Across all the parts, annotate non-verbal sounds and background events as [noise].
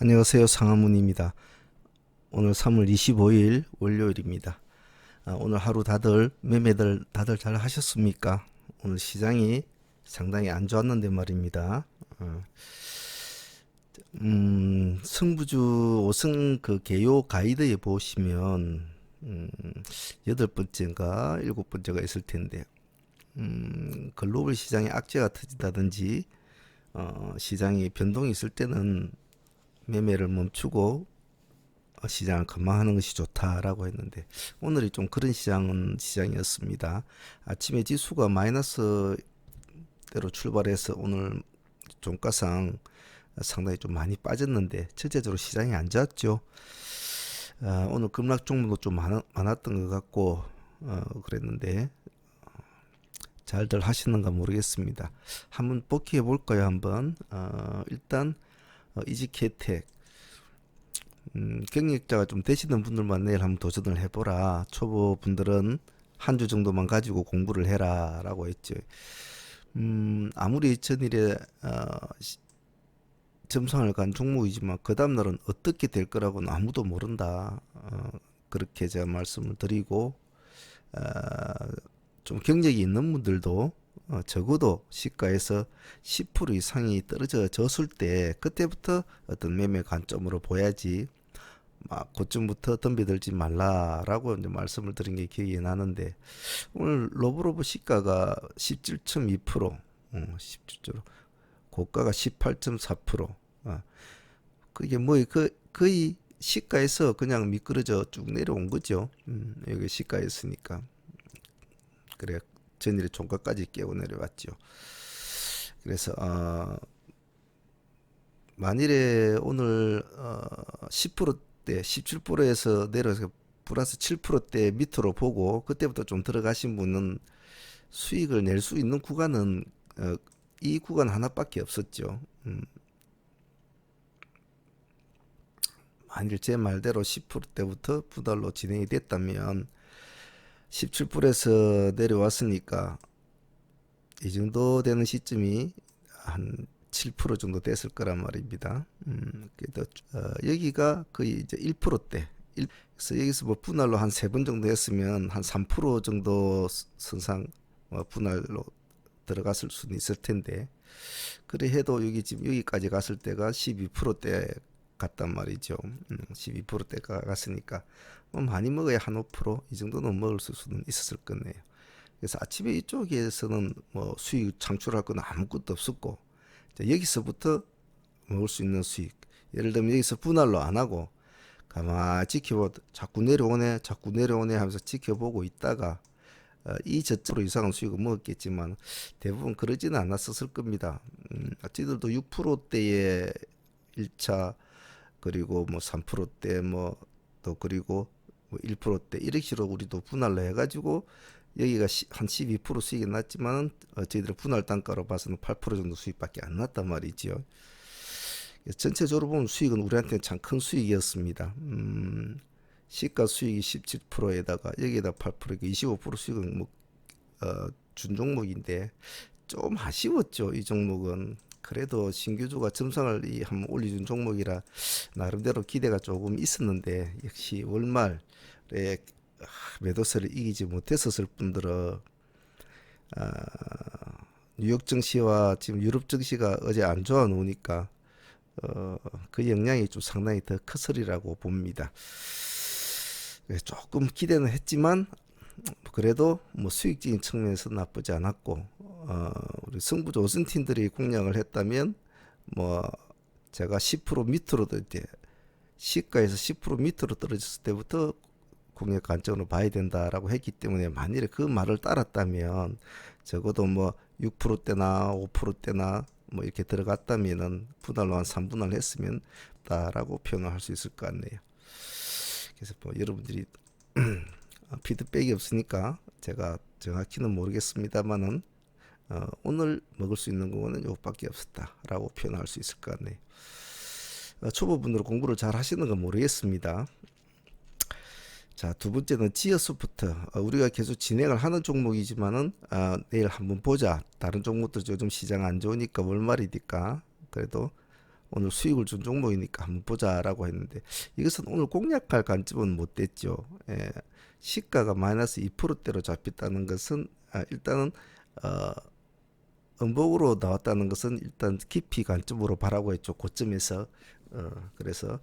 안녕하세요. 상하문입니다. 오늘 3월 25일 월요일입니다. 아, 오늘 하루 다들 매매들 다들 잘 하셨습니까? 오늘 시장이 상당히 안 좋았는데 말입니다. 어, 음, 승부주 5승 그 개요 가이드에 보시면 음, 여덟 번째인가 일곱 번째가 있을 텐데 음, 글로벌 시장에 악재가 터진다든지 어, 시장이 변동이 있을 때는 매매를 멈추고 어, 시장을 관망하는 것이 좋다라고 했는데 오늘이 좀 그런 시장은 시장이었습니다. 아침에 지수가 마이너스대로 출발해서 오늘 종가상 상당히 좀 많이 빠졌는데 전체적으로 시장이 안 좋았죠. 아, 오늘 급락 종목도 좀 많, 많았던 것 같고 어, 그랬는데 잘들 하시는가 모르겠습니다. 한번 복귀해 볼까요? 한번 어, 일단 어, 이지케텍 음, 경력자가 좀 되시는 분들만 내일 한번 도전을 해보라. 초보 분들은 한 주 정도만 가지고 공부를 해라라고 했죠. 음, 아무리 전일에 어, 시- 점상을 간 종목이지만 그 다음 날은 어떻게 될 거라고는 아무도 모른다. 어, 그렇게 제가 말씀을 드리고 어, 좀 경력이 있는 분들도 어, 적어도 시가에서 10% 이상이 떨어져 졌을 때 그때부터 어떤 매매 관점으로 보야지 막 그쯤부터 덤비들지 말라라고 이제 말씀을 드린 게 기억이 나는데 오늘 로브로브 시가가 17.2% 어, 17. 고가가 18.4% 어, 그게 뭐 그 거의 시가에서 그냥 미끄러져 쭉 내려온 거죠. 음, 여기 시가였으니까 그래 전일에 종가까지 깨고 내려왔죠. 그래서 어, 만일에 오늘 어, 10%대 17%에서 내려서 플러스 7%대 밑으로 보고 그때부터 좀 들어가신 분은 수익을 낼 수 있는 구간은 어, 이 구간 하나밖에 없었죠. 음. 만일 제 말대로 10%대부터 부달로 진행이 됐다면 17%에서 내려왔으니까 이 정도 되는 시점이 한 7% 정도 됐을 거란 말입니다. 음, 그래도 어, 여기가 거의 이제 1%대. 그래서 여기서 뭐 분할로 한 세 번 정도 했으면 한 3% 정도 스- 선상 어, 분할로 들어갔을 수는 있을 텐데 그래 해도 여기 지금 여기까지 갔을 때가 12%대 갔단 말이죠. 음, 12%대가 갔으니까 뭐 많이 먹어야 한 5%이 정도는 먹을 수는 있었을 거네요. 그래서 아침에 이쪽에서는 뭐 수익 창출할 건 아무것도 없었고 자, 여기서부터 먹을 수 있는 수익 예를 들면 여기서 분할로 안 하고 가만히 지켜보 자꾸 내려오네 자꾸 내려오네 하면서 지켜보고 있다가 어, 이 저쪽으로 이상한 수익을 먹었겠지만 대부분 그러지는 않았었을 겁니다. 음, 어찌들도 6%대의 1차 그리고 뭐 3%대 뭐 또 그리고 뭐 1%대 이렇게 식으로 우리도 분할로 해가지고 여기가 시- 한12% 수익이 났지만 어, 저희들 분할 단가로 봐서는 8% 정도 수익밖에 안 났단 말이지요. 전체적으로 보면 수익은 우리한테는 참 큰 수익이었습니다. 음, 시가 수익이 17%에다가 여기에다 8% 25% 수익은 뭐 어, 준 종목인데 좀 아쉬웠죠. 이 종목은 그래도 신규주가 점상을 이 한번 올려준 종목이라 나름대로 기대가 조금 있었는데 역시 월말에 아, 매도세를 이기지 못했었을 뿐더러 아, 뉴욕 증시와 지금 유럽 증시가 어제 안 좋아 놓으니까 어, 그 영향이 좀 상당히 더 컸으리라고 봅니다. 그래서 조금 기대는 했지만 그래도 뭐 수익적인 측면에서 나쁘지 않았고 어, 우리 승부조 어센팀들이 공략을 했다면 뭐 제가 10% 밑으로 이제 시가에서 10% 밑으로 떨어졌을 때부터 공략 관점으로 봐야 된다라고 했기 때문에 만일에 그 말을 따랐다면 적어도 뭐 6%대나 5%대나 뭐 이렇게 들어갔다면은 분할로 한 3분할 했으면 다라고 표현을 할 수 있을 것 같네요. 그래서 뭐 여러분들이 어, [clears throat] 피드백이 없으니까 제가 정확히는 모르겠습니다만은 어, 오늘 먹을 수 있는 거는 요밖에 없었다라고 표현할 수 있을 것 같네요. 어, 초보분들 공부를 잘 하시는 건 모르겠습니다. 자, 두 번째는 지어소프트. 어, 우리가 계속 진행을 하는 종목이지만은 아, 내일 한번 보자. 다른 종목들 요즘 시장 안 좋으니까 월말이니까 그래도 오늘 수익을 준 종목이니까 한번 보자라고 했는데 이것은 오늘 공략할 관점은 못 됐죠. 예, 시가가 마이너스 2%대로 잡혔다는 것은 아, 일단은 어, 음복으로 나왔다는 것은 일단 깊이 관점으로 바라고 했죠. 고점에서 어, 그래서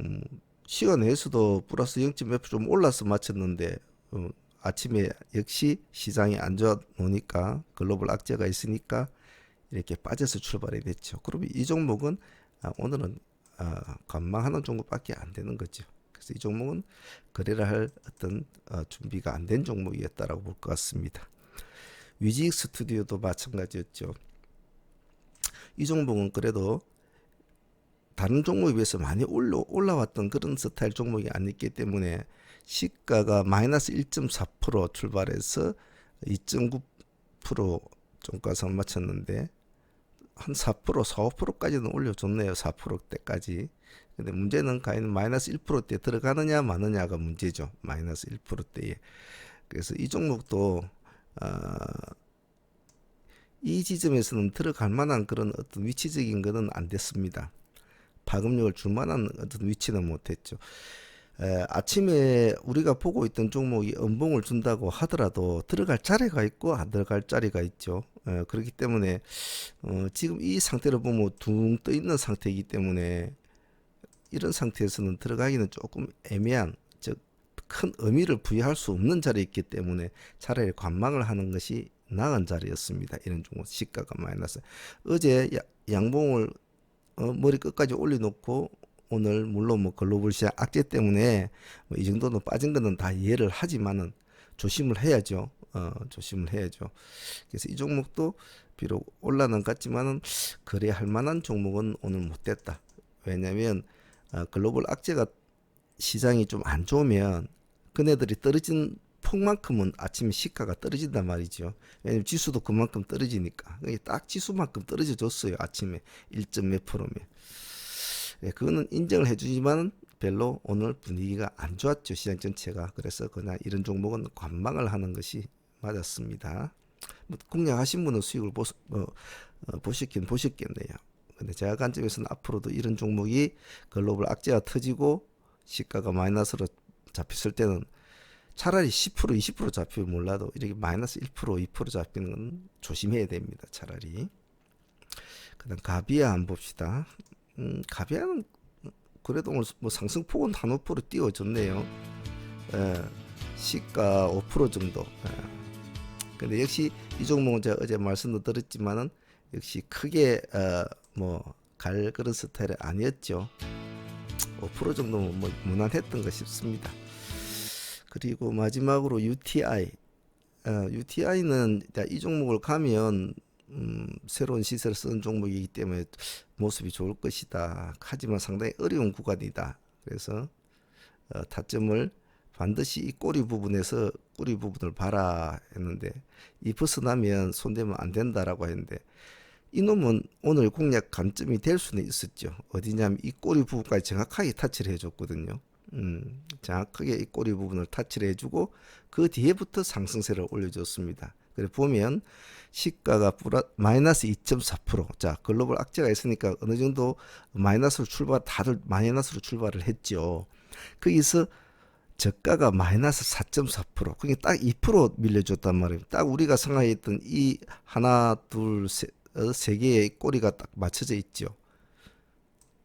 음, 시간 내에서도 플러스 0.몇%좀 올라서 마쳤는데 어, 아침에 역시 시장이 안 좋아 놓으니까 글로벌 악재가 있으니까 이렇게 빠져서 출발이 됐죠. 그러면 이 종목은 아, 오늘은 아, 관망하는 종목밖에 안 되는 거죠. 그래서 이 종목은 거래를 할 어떤 어, 준비가 안 된 종목이었다라고 볼 것 같습니다. 위지익 스튜디오도 마찬가지였죠. 이 종목은 그래도 다른 종목에 비해서 많이 올라, 올라왔던 그런 스타일 종목이 아니기 때문에 시가가 마이너스 1.4% 출발해서 2.9% 종가선 맞췄는데 한 4%, 4, 5%까지는 올려줬네요. 4%대까지. 근데 문제는 과연 마이너스 1%대 들어가느냐 마느냐가 문제죠. 마이너스 1%대에. 그래서 이 종목도 어, 이 지점에서는 들어갈 만한 그런 어떤 위치적인 것은 안 됐습니다. 파급력을 줄 만한 어떤 위치는 못했죠. 에, 아침에 우리가 보고 있던 종목이 음봉을 준다고 하더라도 들어갈 자리가 있고 안 들어갈 자리가 있죠. 에, 그렇기 때문에 어, 지금 이 상태를 보면 둥 떠 있는 상태이기 때문에 이런 상태에서는 들어가기는 조금 애매한 즉 큰 의미를 부여할 수 없는 자리에 있기 때문에 차라리 관망을 하는 것이 나은 자리였습니다. 이런 종목 시가가 마이너스. 어제 야- 양봉을 어, 머리 끝까지 올려놓고 오늘 물론 뭐 글로벌 시장 악재 때문에 뭐 이 정도는 빠진 거는 다 이해를 하지만은 조심을 해야죠. 어, 조심을 해야죠. 그래서 이 종목도 비록 올라는 같지만은 거래할 만한 종목은 오늘 못 됐다. 왜냐면 어, 글로벌 악재가 시장이 좀 안 좋으면 그네들이 떨어진 폭만큼은 아침에 시가가 떨어진단 말이죠. 왜냐면 지수도 그만큼 떨어지니까. 딱 지수만큼 떨어져 줬어요. 아침에 1점 몇 프로면. 예, 그거는 인정을 해주지만 별로 오늘 분위기가 안 좋았죠. 시장 전체가. 그래서 그냥 이런 종목은 관망을 하는 것이 맞았습니다. 뭐 공략하신 분은 수익을 보, 어, 어, 보셨긴 보셨겠네요. 근데 제가 관점에서는 앞으로도 이런 종목이 글로벌 악재가 터지고 시가가 마이너스로 잡혔을 때는 차라리 10% 20% 잡히면 몰라도 이렇게 마이너스 1% 2% 잡히는 건 조심해야 됩니다. 차라리. 그다음 가비아 한번 봅시다. 음, 가비아는 그래도 오늘 뭐 상승폭은 한 5% 띄워줬네요. 예, 시가 5% 정도. 예. 근데 역시 이 종목은 제가 어제 말씀도 드렸지만은 역시 크게 어, 뭐갈 그런 스타일이 아니었죠. 5% 정도면 뭐 무난했던 것 싶습니다. 그리고 마지막으로 UTI. 어, UTI는 이 종목을 가면 음, 새로운 시세를 쓰는 종목이기 때문에 모습이 좋을 것이다. 하지만 상당히 어려운 구간이다. 그래서 어, 타점을 반드시 이 꼬리 부분에서 꼬리 부분을 봐라 했는데 이 벗어나면 손대면 안 된다라고 했는데 이놈은 오늘 공략 관점이 될 수는 있었죠. 어디냐면 이 꼬리 부분까지 정확하게 타치를 해줬거든요. 음, 정확하게 이 꼬리 부분을 타치를 해주고 그 뒤에부터 상승세를 올려줬습니다. 그래 보면 시가가 플러, 마이너스 2.4%. 자, 글로벌 악재가 있으니까 어느 정도 마이너스로 출발, 다들 마이너스로 출발을 했죠. 거기서 저가가 마이너스 4.4%. 그게 딱2% 밀려줬단 말이에요. 딱 우리가 생각했던 이 하나, 둘, 세, 어, 세 개의 꼬리가 딱 맞춰져 있죠.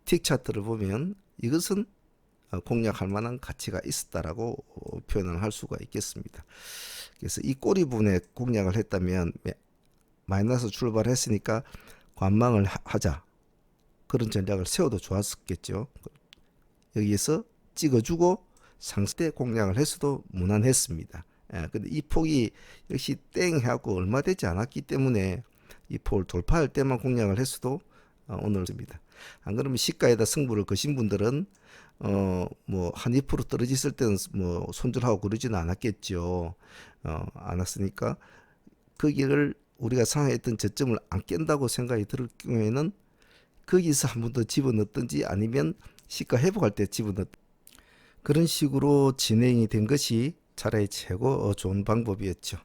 틱 차트를 보면 이것은 어, 공략할 만한 가치가 있었다라고 어, 표현을 할 수가 있겠습니다. 그래서 이 꼬리 부분에 공략을 했다면 마이너스 출발했으니까 관망을 하자 그런 전략을 세워도 좋았었겠죠. 여기에서 찍어주고 상승 공략을 했어도 무난했습니다. 예, 근데 이 폭이 역시 땡 해갖고 얼마 되지 않았기 때문에 이 폭을 돌파할 때만 공략을 했어도 어, 오늘 습니다. 안 그러면 시가에다 승부를 거신 분들은 어 뭐 한 2% 떨어졌을 때는 뭐 손절하고 그러지는 않았겠죠. 어 않았으니까 거기를 우리가 상했던 저점을 안 깬다고 생각이 들 경우에는 거기서 한 번 더 집어넣든지 아니면 시가 회복할 때 집어넣 그런 식으로 진행이 된 것이 차라리 최고 어, 좋은 방법이었죠.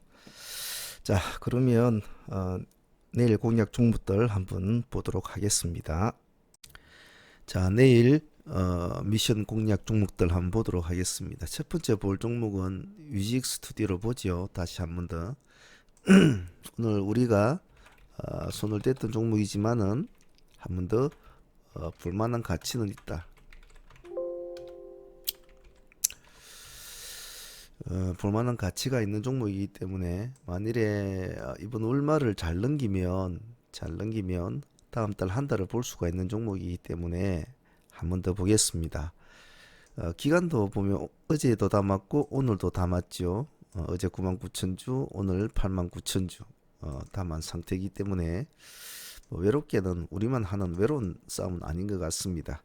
자 그러면 어, 내일 공략 종목들 한번 보도록 하겠습니다. 자, 내일 어, 미션 공략 종목들 한번 보도록 하겠습니다. 첫 번째 볼 종목은 뮤직 스튜디오로 보죠. 다시 한 번 더. [clears throat] 오늘 우리가 어, 손을 댔던 종목이지만은 한 번 더 어, 볼만한 가치는 있다. 어, 볼만한 가치가 있는 종목이기 때문에 만일에 어, 이번 월말을 잘 넘기면 잘 넘기면 다음 달 한 달을 볼 수가 있는 종목이기 때문에 한 번 더 보겠습니다. 어, 기간도 보면 어- 어제도 담았고 오늘도 담았죠. 어, 어제 99,000주, 오늘 89,000주 어, 담은 상태이기 때문에 뭐 외롭게는 우리만 하는 외로운 싸움은 아닌 것 같습니다.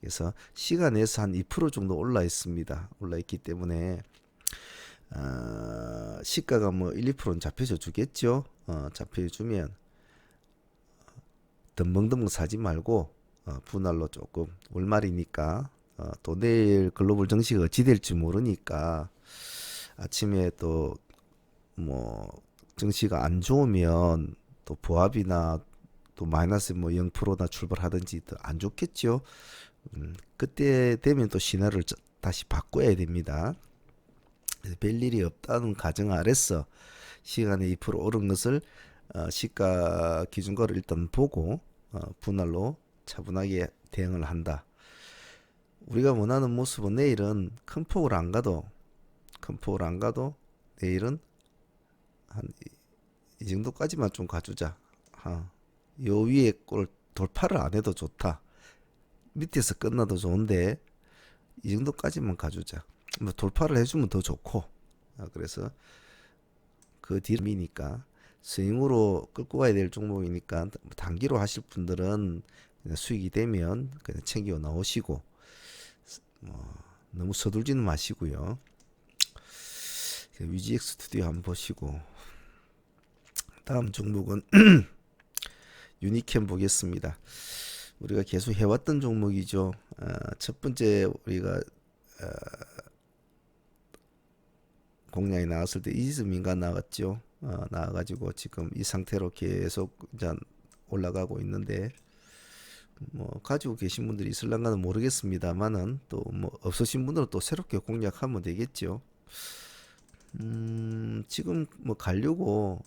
그래서 시간에서 한 2% 정도 올라 있습니다. 올라 있기 때문에 어, 시가가 뭐 1, 2%는 잡혀져 주겠죠. 어, 잡혀 주면 덤벙덤벙 사지 말고 어, 분할로 조금 월말이니까 어, 또 내일 글로벌 정시가 어찌 될지 모르니까 아침에 또 뭐 정시가 안 좋으면 또 보합이나 또 마이너스 뭐 0%나 출발하든지 또안 좋겠죠. 음, 그때 되면 또 신화를 저- 다시 바꿔야 됩니다. 그래서 별일이 없다는 가정 아래서 시간에 2% 오른 것을 어, 시가 기준가를 일단 보고 어, 분할로 차분하게 대응을 한다. 우리가 원하는 모습은 내일은 큰 폭으로 안 가도 큰 폭으로 안 가도 내일은 한 이 정도까지만 좀 가주자. 아, 요 위에 꼴 돌파를 안 해도 좋다. 밑에서 끝나도 좋은데 이 정도까지만 가주자. 뭐 돌파를 해주면 더 좋고. 아, 그래서 그 뒤미니까 스윙으로 끌고 가야 될 종목이니까 단기로 하실 분들은 수익이 되면 그냥 챙겨 나오시고 뭐 너무 서둘지는 마시고요. 위지엑 스튜디오 한번 보시고 다음 종목은 [clears throat] 유니캠 보겠습니다. 우리가 계속 해왔던 종목이죠. 어, 첫 번째 우리가 어, 공략이 나왔을 때 이즈민가 나왔죠. 어, 나와가지고 지금 이 상태로 계속 올라가고 있는데 뭐 가지고 계신 분들이 있을랑가는 모르겠습니다만은 또 뭐 없으신 분들은 또 새롭게 공략하면 되겠죠. 음, 지금 뭐 가려고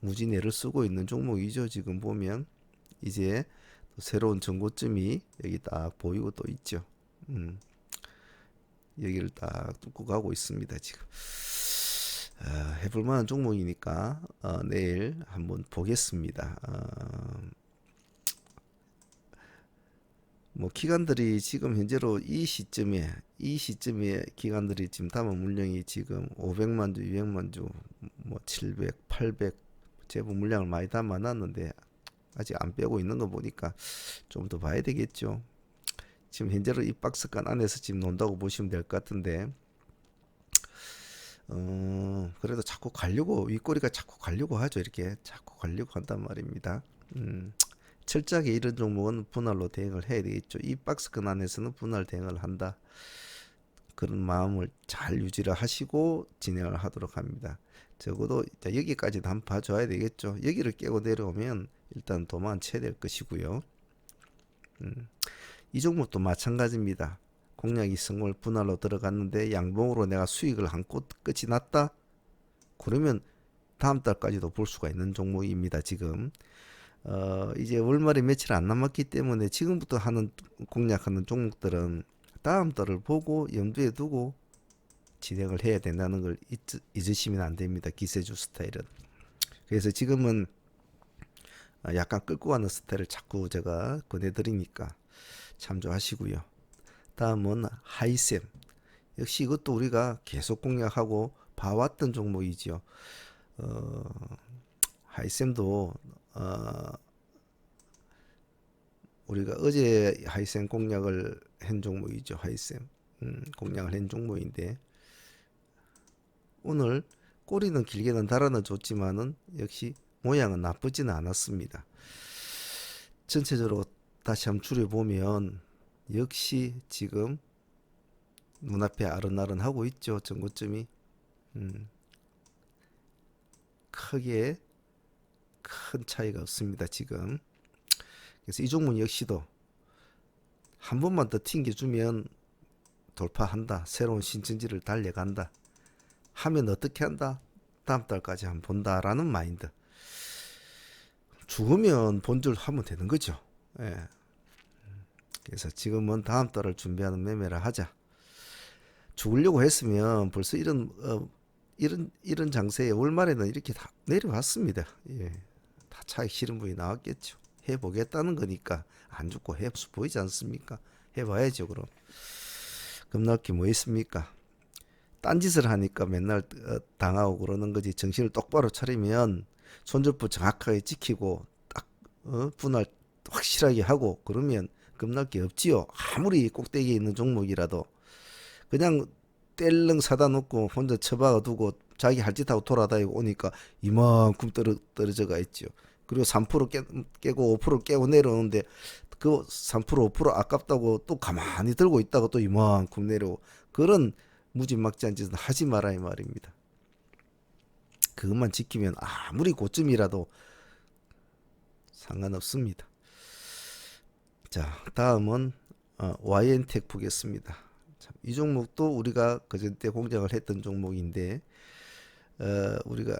무진애를 쓰고 있는 종목이죠. 지금 보면 이제 또 새로운 정고점이 여기 딱 보이고 또 있죠. 음, 여기를 딱 뚫고 가고 있습니다. 지금 아, 해볼 만한 종목이니까 어, 내일 한번 보겠습니다. 어, 뭐 기관들이 지금 현재로 이 시점에 이 시점에 기관들이 지금 담은 물량이 지금 500만 주, 200만 주, 뭐 700, 800 제법 물량을 많이 담아놨는데 아직 안 빼고 있는 거 보니까 좀 더 봐야 되겠죠. 지금 현재로 이 박스권 안에서 지금 논다고 보시면 될 것 같은데 어 그래도 자꾸 가려고 윗꼬리가 자꾸 가려고 하죠 이렇게 자꾸 가려고 한단 말입니다. 음. 철저하게 이런 종목은 분할로 대응을 해야 되겠죠. 이 박스권 안에서는 분할 대응을 한다. 그런 마음을 잘 유지를 하시고 진행을 하도록 합니다. 적어도 자, 여기까지도 한번 봐줘야 되겠죠. 여기를 깨고 내려오면 일단 도망쳐야 될 것이고요. 음, 이 종목도 마찬가지입니다. 공략이 성공을 분할로 들어갔는데 양봉으로 내가 수익을 한껏 끝이 났다. 그러면 다음 달까지도 볼 수가 있는 종목입니다. 지금 어, 이제 월말이 며칠 안 남았기 때문에 지금부터 하는 공략하는 종목들은 다음 달을 보고 염두에 두고 진행을 해야 된다는 걸 잊, 잊으시면 안 됩니다. 기세주 스타일은. 그래서 지금은 아, 약간 끌고 가는 스타일을 자꾸 제가 권해드리니까 참조하시고요. 다음은 하이셈. 역시 이것도 우리가 계속 공략하고 봐왔던 종목이죠. 어, 하이셈도 어, 우리가 어제 하이셈 공략을 한 종목이죠. 하이셈 음, 공략을 한 종목인데 오늘 꼬리는 길게는 달아는 줬지만은 역시 모양은 나쁘지는 않았습니다. 전체적으로 다시 한번 줄여보면 역시 지금 눈앞에 아른아른하고 있죠. 전고점이 음, 크게 큰 차이가 없습니다. 지금 그래서 이 종목 역시도 한 번만 더 튕겨주면 돌파한다. 새로운 신천지를 달려간다. 하면 어떻게 한다? 다음 달까지 한번 본다라는 마인드. 죽으면 본줄 하면 되는 거죠. 예. 그래서 지금은 다음 달을 준비하는 매매를 하자. 죽으려고 했으면 벌써 이런 어, 이런 이런 장세에 월말에는 이렇게 다 내려왔습니다. 예. 실은 분이 나왔겠죠. 해보겠다는 거니까 안 죽고 해 보이지 않습니까? 해봐야죠 그럼. 겁날게 뭐 있습니까? 딴짓을 하니까 맨날 어, 당하고 그러는 거지 정신을 똑바로 차리면 손절부 정확하게 지키고 딱 어, 분할 확실하게 하고 그러면 겁날 게 없지요. 아무리 꼭대기에 있는 종목이라도 그냥 뗄렁 사다 놓고 혼자 처박아 두고 자기 할 짓 하고 돌아다니고 오니까 이만큼 떨어, 떨어져가 있죠. 그리고 3% 깨, 깨고 5% 깨고 내려오는데 그 3% 5% 아깝다고 또 가만히 들고 있다가 또 이만큼 내려오고 그런 무지막지한 짓은 하지 마라 이 말입니다. 그것만 지키면 아무리 고점이라도 상관없습니다. 자, 다음은 어, YN텍 보겠습니다. 참, 이 종목도 우리가 그전 때 공략을 했던 종목인데 어, 우리가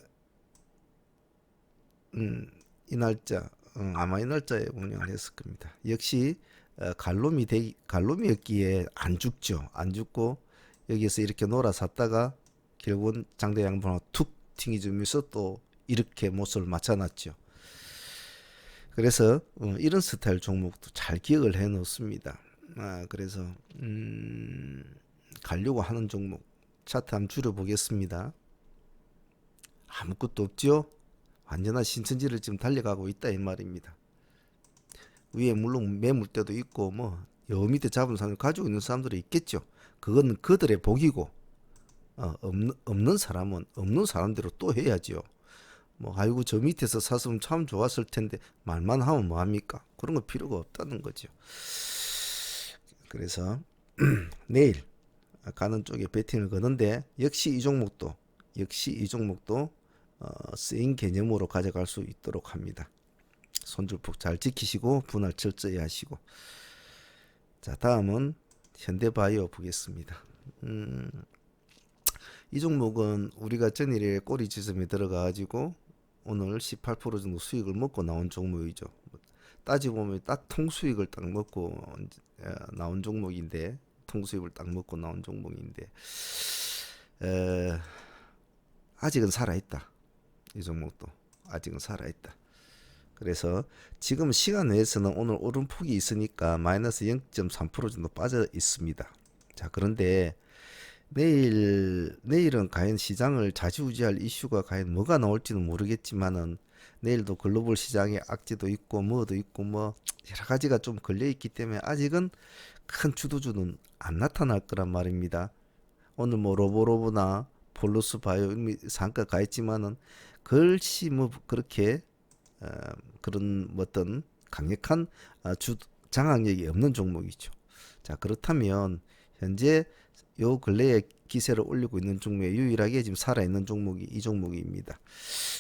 음, 이 날짜 어, 아마 이 날짜에 공략을 했을 겁니다. 역시 어, 갈롬이 되 갈롬이었기에 안 죽죠. 안 죽고 여기서 이렇게 놀아 샀다가 결국은 장대 양봉을 툭 튕겨주면서 또 이렇게 못을 맞춰놨죠. 그래서 어, 이런 스타일 종목도 잘 기억을 해 놓습니다. 아, 그래서 음, 가려고 하는 종목 차트 한번 줄여 보겠습니다. 아무것도 없죠. 완전한 신천지를 지금 달려가고 있다 이 말입니다. 위에 물론 매물대도 있고 뭐 여 밑에 잡은 사람을 가지고 있는 사람들이 있겠죠. 그건 그들의 복이고 어, 없는, 없는 사람은 없는 사람대로 또 해야지요. 뭐 아이고 저 밑에서 샀으면 참 좋았을 텐데 말만 하면 뭐 합니까? 그런 거 필요가 없다는 거죠. 그래서 [clears throat] 내일 가는 쪽에 베팅을 거는데 역시 이 종목도 역시 이 종목도 어, 쓰인 개념으로 가져갈 수 있도록 합니다. 손줄폭 잘 지키시고 분할 철저히 하시고 자 다음은 현대바이오 보겠습니다. 음, 이 종목은 우리가 전일에 꼬리 지점에 들어가 가지고 오늘 18% 정도 수익을 먹고 나온 종목이죠. 따지고 보면 딱 통수익을 딱 먹고 어, 나온 종목인데 통수익을 딱 먹고 나온 종목인데 에, 아직은 살아있다. 이 종목도 아직은 살아있다. 그래서 지금 시간 내에서는 오늘 오름폭이 있으니까 마이너스 0.3% 정도 빠져 있습니다. 자 그런데 내일 내일은 과연 시장을 좌지우지할 이슈가 과연 뭐가 나올지는 모르겠지만은 내일도 글로벌 시장에 악재도 있고 뭐도 있고 뭐 여러 가지가 좀 걸려 있기 때문에 아직은 큰 주도주는 안 나타날 거란 말입니다. 오늘 뭐 로보로보나 폴루스 바이오 이미 상가 가 있지만은 글씨 뭐 그렇게 어, 그런 뭐 어떤 강력한 어, 주 장악력이 없는 종목이죠. 자 그렇다면 현재 요 근래에 기세를 올리고 있는 종목에 유일하게 지금 살아 있는 종목이 이 종목입니다.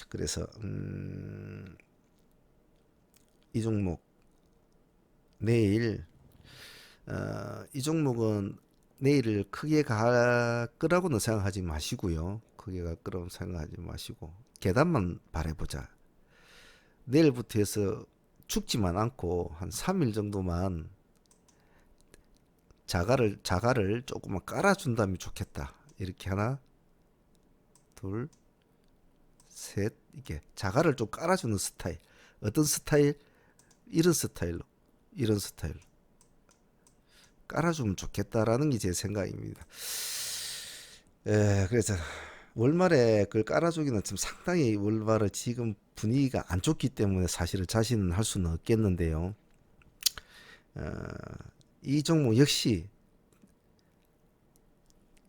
그래서 음, 이 종목 내일 어, 이 종목은 내일을 크게 갈 거라고는 생각하지 마시고요. 크게 갈 거라고 생각하지 마시고 계단만 바래보자. 내일부터 해서 죽지만 않고 한 3일 정도만 자가를 자가를 조금만 깔아준다면 좋겠다. 이렇게 하나, 둘, 셋 이게 자가를 좀 깔아주는 스타일. 어떤 스타일? 이런 스타일로, 이런 스타일. 깔아주면 좋겠다라는 게 제 생각입니다. 에, 그래서 월말에 그걸 깔아주기는 좀 상당히 월말에 지금 분위기가 안 좋기 때문에 사실은 자신은 할 수는 없겠는데요. 어, 이 종목 역시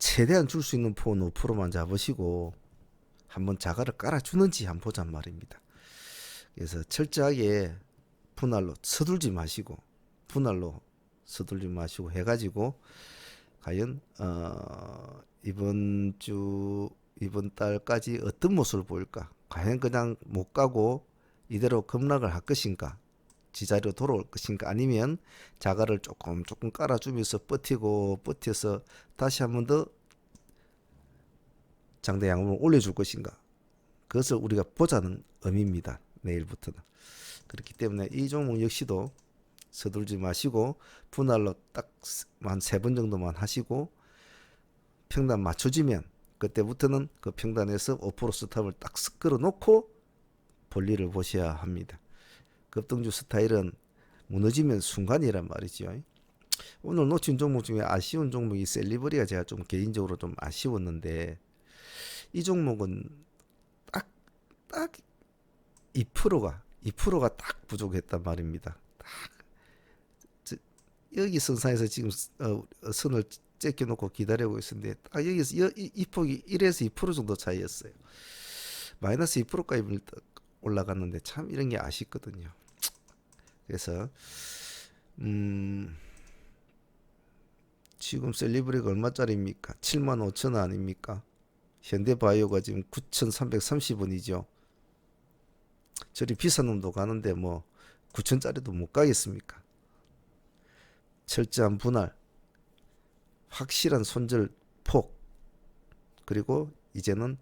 최대한 줄 수 있는 포는 5%만 잡으시고 한번 자가를 깔아주는지 한번 보잔 말입니다. 그래서 철저하게 분할로 서둘지 마시고 분할로 서둘지 마시고 해가지고 과연 어, 이번 주 이번 달까지 어떤 모습을 보일까? 과연 그냥 못 가고 이대로 급락을 할 것인가? 지자리로 돌아올 것인가 아니면 자가를 조금 조금 깔아주면서 버티고 버텨서 다시 한 번 더 장대 양봉을 올려줄 것인가 그것을 우리가 보자는 의미입니다 내일부터는 그렇기 때문에 이 종목 역시도 서둘지 마시고 분할로 딱 한 세 번 정도만 하시고 평단 맞춰지면 그때부터는 그 평단에서 5% 스탑을 딱 끌어 놓고 볼일을 보셔야 합니다. 급등주 스타일은 무너지면 순간이란 말이죠. 오늘 놓친 종목 중에 아쉬운 종목이 셀리버리가 제가 좀 개인적으로 좀 아쉬웠는데 이 종목은 딱 딱 2%가 2%가 딱 부족했단 말입니다. 딱 저, 여기 선상에서 지금 어, 선을 째껴 놓고 기다리고 있었는데 딱 여기서 여, 이, 이 폭이 1에서 2% 정도 차이였어요. 마이너스 2%까지 올라갔는데 참 이런 게 아쉽거든요. 그래서 음 지금 셀리브리가 얼마짜리입니까? 7만 5천 원 아닙니까? 현대바이오가 지금 9,330원이죠. 저리 비싼 놈도 가는데 뭐 9천짜리도 못 가겠습니까? 철저한 분할, 확실한 손절 폭, 그리고 이제는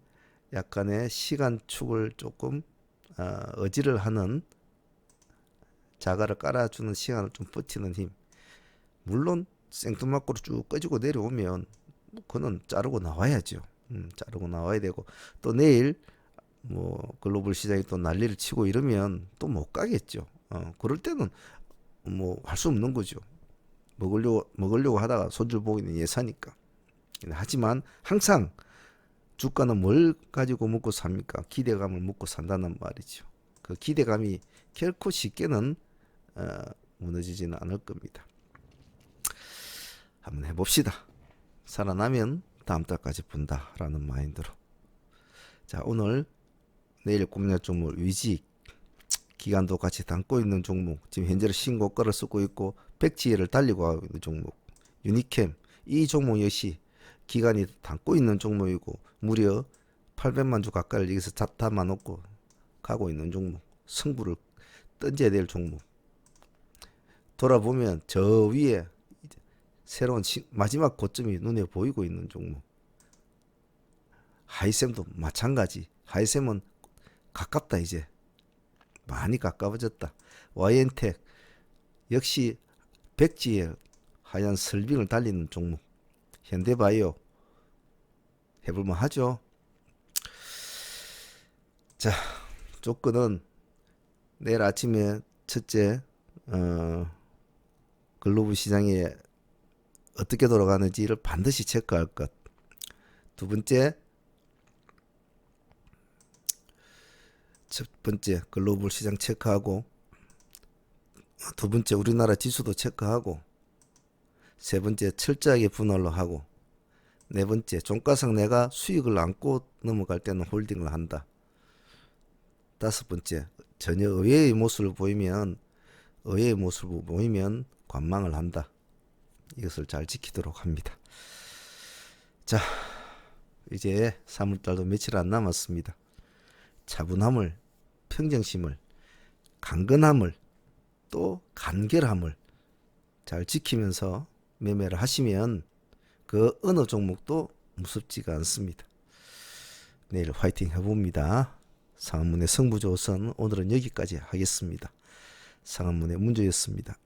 약간의 시간축을 조금 어, 어지를 하는 자가를 깔아주는 시간을 좀 버티는 힘. 물론 생뚱맞고로 쭉 꺼지고 내려오면 뭐 그는 자르고 나와야죠. 음, 자르고 나와야 되고 또 내일 뭐 글로벌 시장이 또 난리를 치고 이러면 또 못 가겠죠. 어, 그럴 때는 뭐 할 수 없는 거죠. 먹으려고 먹으려고 하다가 손줄 보기는 예사니까. 하지만 항상 주가는 뭘 가지고 먹고 삽니까? 기대감을 먹고 산다는 말이죠. 그 기대감이 결코 쉽게는 어, 무너지지는 않을 겁니다. 한번 해봅시다. 살아나면 다음 달까지 본다라는 마인드로. 자 오늘 내일 공략 종목 위직 기간도 같이 담고 있는 종목 지금 현재로 신고가를 쓰고 있고 백지혜를 달리고 하고 있는 종목 유니캠. 이 종목 역시 기간이 담고 있는 종목이고 무려 800만 주 가까이를 여기서 다 담아 놓고 가고 있는 종목 승부를 던져야 될 종목. 돌아보면 저 위에 이제 새로운 시, 마지막 고점이 눈에 보이고 있는 종목. 하이셈도 마찬가지. 하이셈은 가깝다 이제. 많이 가까워졌다. 와이엔텍 역시 백지에 하얀 설빙을 달리는 종목. 현대바이오. 해볼만 하죠. 자 조건은 내일 아침에 첫째 어, 글로벌 시장에 어떻게 돌아가는지를 반드시 체크할 것. 두 번째, 첫 번째 글로벌 시장 체크하고 두 번째 우리나라 지수도 체크하고 세 번째 철저하게 분할로 하고 네 번째 종가상 내가 수익을 안고 넘어갈 때는 홀딩을 한다. 다섯 번째 전혀 의외의 모습을 보이면 의외의 모습을 보이면 관망을 한다. 이것을 잘 지키도록 합니다. 자, 이제 3월달도 며칠 안 남았습니다. 차분함을, 평정심을, 강건함을, 또 간결함을 잘 지키면서 매매를 하시면 그 어느 종목도 무섭지가 않습니다. 내일 화이팅 해봅니다. 상한문의 승부조선 오늘은 여기까지 하겠습니다. 상한문의 문조였습니다.